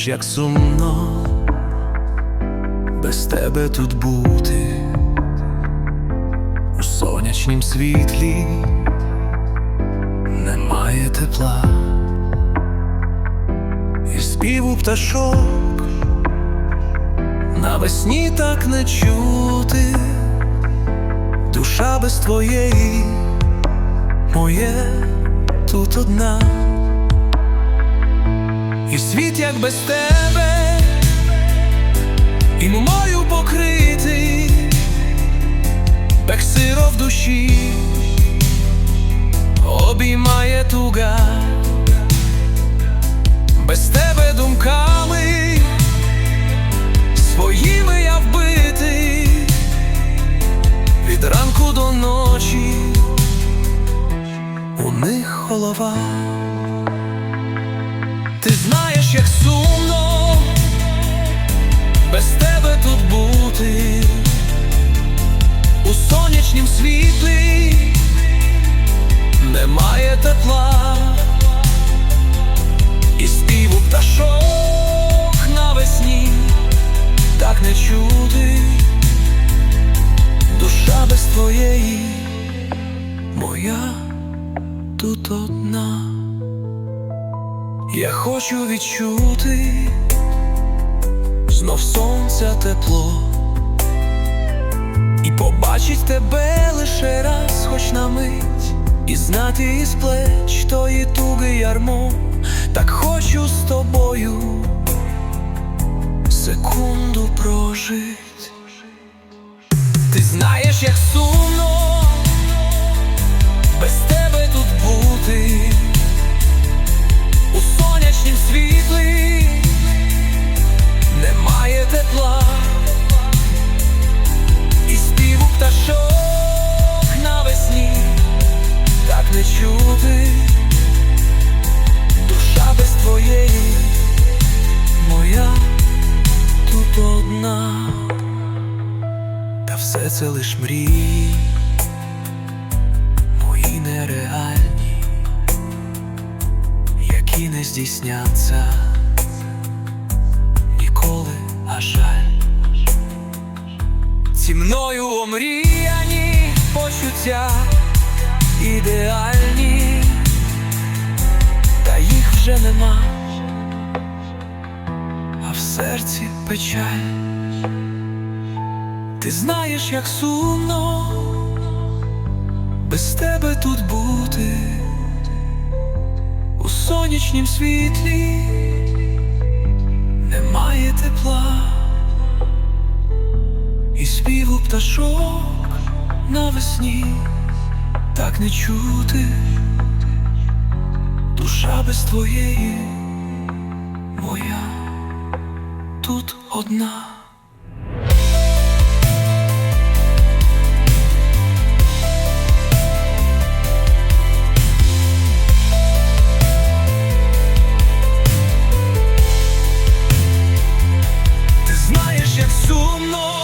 знаєш, як сумно без тебе тут бути. У сонячнім світлі немає тепла. І співу пташок навесні так не чути, душа без твоєї, моє тут одна. І світ як без тебе, і мною покритий, так сиро в душі. Обіймає туга, без тебе думками своїми я вбитий, від ранку до ночі у них голова. Ти знаєш, як сумно без тебе тут бути. У сонячнім світлі немає тепла. І співу пташок навесні так не чути, душа без твоєї, моя тут одна. Я хочу відчути знов сонця тепло. І побачить тебе лише раз, хоч на мить, і знати із плеч тої туги ярмо, так хочу з тобою секунду прожить. Ти знаєш, як сумно сонячнім світлі. Немає тепла. І співу пташок навесні. Так не чути, душа без твоєї, моя тут одна, та все це лиш мрії, не здійсняться ніколи, а жаль. Ці мною омріяні почуття ідеальні, та їх вже нема, а в серці печаль. Ти знаєш, як сумно без тебе тут бути сонячнім світлі. Немає тепла. І співу пташок навесні. Так не чути, душа без твоєї, моя тут одна. сумно.